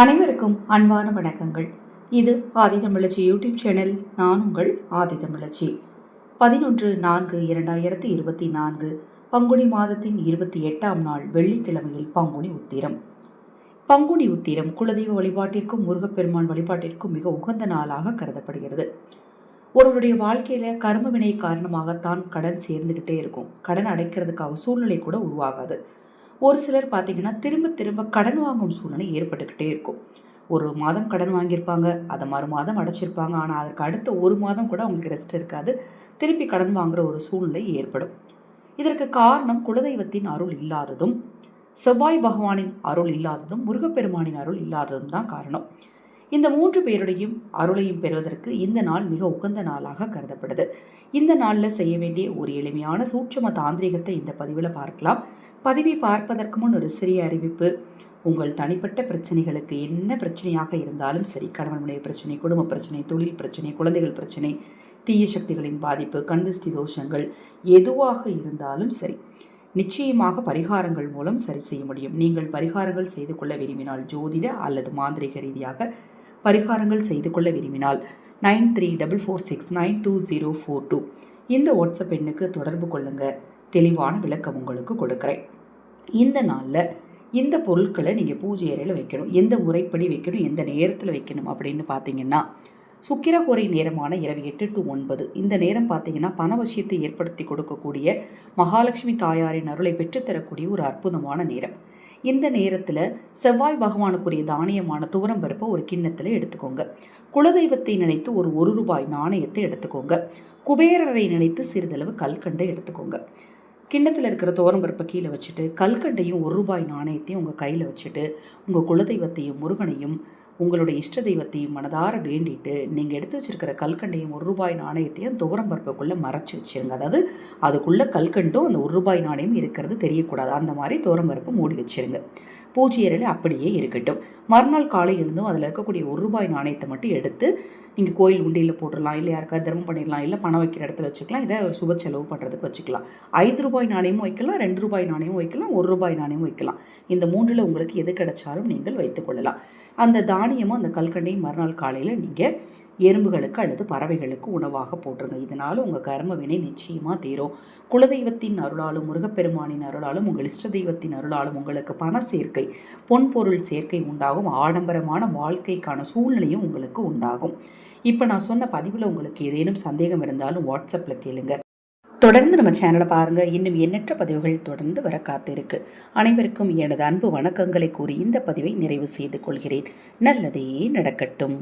அனைவருக்கும் அன்பான வணக்கங்கள். இது ஆதிதமிழச்சி யூடியூப் சேனல். நான் உங்கள் ஆதிதமிழச்சி பதினொன்று நான்கு இரண்டாயிரத்தி இருபத்தி நான்கு பங்குனி மாதத்தின் இருபத்தி எட்டாம் நாள் வெள்ளிக்கிழமையில் பங்குனி உத்திரம். பங்குனி உத்திரம் குலதெய்வ வழிபாட்டிற்கும் முருகப்பெருமான் வழிபாட்டிற்கும் மிக உகந்த நாளாக கருதப்படுகிறது. ஒருவருடைய வாழ்க்கையில் கர்ம வினை காரணமாகத்தான் கடன் சேர்ந்துக்கிட்டே இருக்கும். கடன் அடைக்கிறதுக்காக சூழ்நிலை கூட உருவாகாது. ஒரு சிலர் பார்த்தீங்கன்னா திரும்ப திரும்ப கடன் வாங்கும் சூழ்நிலை ஏற்பட்டுக்கிட்டே இருக்கும். ஒரு மாதம் கடன் வாங்கியிருப்பாங்க அதை மறு மாதம் அடைச்சிருப்பாங்க ஆனால் அதற்கு அடுத்த ஒரு மாதம் கூட அவங்களுக்கு ரெஸ்ட் இருக்காது. திருப்பி கடன் வாங்குற ஒரு சூழ்நிலை ஏற்படும். இதற்கு காரணம் குலதெய்வத்தின் அருள் இல்லாததும் செவ்வாய் பகவானின் அருள் இல்லாததும் முருகப்பெருமானின் அருள் இல்லாததும் தான் காரணம். இந்த மூன்று பேருடையும் அருளையும் பெறுவதற்கு இந்த நாள் மிக உகந்த நாளாக கருதப்படுது. இந்த நாளில் செய்ய வேண்டிய ஒரு எளிமையான சூட்சம தாந்திரிகத்தை இந்த பதிவில் பார்க்கலாம். பதிவை பார்ப்பதற்கு முன் ஒரு சிறிய அறிவிப்பு. உங்கள் தனிப்பட்ட பிரச்சனைகளுக்கு என்ன பிரச்சனையாக இருந்தாலும் சரி கணவன் மனைவி பிரச்சனை குடும்ப பிரச்சனை தொழில் பிரச்சனை குழந்தைகள் பிரச்சனை தீய சக்திகளின் பாதிப்பு கண்திஷ்டி தோஷங்கள் எதுவாக இருந்தாலும் சரி நிச்சயமாக பரிகாரங்கள் மூலம் சரி செய்ய முடியும். நீங்கள் பரிகாரங்கள் செய்து கொள்ள விரும்பினால் ஜோதிட அல்லது மாந்திரிக ரீதியாக பரிகாரங்கள் செய்து கொள்ள விரும்பினால் nine three double four six nine two zero four two. இந்த வாட்ஸ்அப் எண்ணுக்கு தொடர்பு கொள்ளுங்கள் தெளிவான விளக்கம் உங்களுக்கு கொடுக்குறேன். இந்த நாளில் இந்த பொருட்களை நீங்கள் பூஜை அறையில் வைக்கணும். எந்த முறைப்படி வைக்கணும்? எந்த நேரத்தில் வைக்கணும்? அப்படின்னு பார்த்தீங்கன்னா சுக்கிரகோரை நேரமான இரவு எட்டு டு ஒன்பது. இந்த நேரம் பார்த்தீங்கன்னா பணவசியத்தை ஏற்படுத்தி கொடுக்கக்கூடிய மகாலட்சுமி தாயாரின் அருளை பெற்றுத்தரக்கூடிய ஒரு அற்புதமான நேரம். இந்த நேரத்தில் செவ்வாய் பகவானுக்குரிய தானியமான துவரம் பருப்பை ஒரு கிண்ணத்தில் எடுத்துக்கோங்க. குலதெய்வத்தை நினைத்து ஒரு ஒரு ரூபாய் நாணயத்தை எடுத்துக்கோங்க. குபேரரை நினைத்து சிறிதளவு கல்கண்டை எடுத்துக்கோங்க. கிண்ணத்தில் இருக்கிற பருப்பை கீழே வச்சுட்டு கல்கண்டையும் ஒரு ரூபாய் நாணயத்தையும் உங்கள் கையில் வச்சுட்டு உங்கள் குலதெய்வத்தையும் முருகனையும் உங்களுடைய இஷ்ட தெய்வத்தையும் மனதார வேண்டிட்டு நீங்கள் எடுத்து வச்சுருக்கிற கல்கண்டையும் ஒரு ரூபாய் நாணயத்தையும் துவரம் பருப்புக்குள்ளே மறைச்சி வச்சுருங்க. அதாவது அதுக்குள்ளே கல்கண்டும் அந்த ஒரு ரூபாய் நாணயம் இருக்கிறது தெரியக்கூடாது. அந்த மாதிரி துவரம் பருப்பு மூடி வச்சுருங்க. பூஜை அப்படியே இருக்கட்டும். மறுநாள் காலை இருந்தும் அதில் இருக்கக்கூடிய ஒரு ரூபாய் நாணயத்தை மட்டும் எடுத்து நீங்கள் கோயில் உண்டியில் போட்டுடலாம் இல்லை யாருக்காவது தர்மம் பண்ணிடலாம் இல்லை பணம் வைக்கிற இடத்துல வச்சுக்கலாம் இதை சுப செலவு பண்ணுறதுக்கு வச்சுக்கலாம். ஐந்து ரூபாய் நாணயமும் வைக்கலாம் ரெண்டு ரூபாய் நாணயமும் வைக்கலாம் ஒரு ரூபாய் நாணயமும் வைக்கலாம். இந்த மூன்றில் உங்களுக்கு எது கிடைச்சாலும் நீங்கள் வைத்துக்கொள்ளலாம் அந்த தானியமும் அந்த கல்கண்டையும் மறுநாள் காலையில் நீங்கள் எறும்புகளுக்கு அல்லது பறவைகளுக்கு உணவாக போட்டுருங்க. இதனால் உங்கள் கர்ம வினை நிச்சயமாக தீரும். குலதெய்வத்தின் அருளாலும் முருகப்பெருமானின் அருளாலும் உங்கள் இஷ்ட தெய்வத்தின் அருளாலும் உங்களுக்கு பண சேர்க்கை பொன்பொருள் சேர்க்கை உண்டாகும் ஆடம்பரமான வாழ்க்கைக்கான சூழ்நிலையும் உங்களுக்கு உண்டாகும். இப்போ நான் சொன்ன பதிவில் உங்களுக்கு ஏதேனும் சந்தேகம் இருந்தாலும் வாட்ஸ்அப்பில் கேளுங்க. தொடர்ந்து நம்ம சேனலை பாருங்கள் இன்னும் எண்ணற்ற பதிவுகள் தொடர்ந்து வர காத்திருக்கு. அனைவருக்கும் எனது அன்பு வணக்கங்களை கூறி இந்த பதிவை நிறைவு செய்து கொள்கிறேன். நல்லதே நடக்கட்டும்.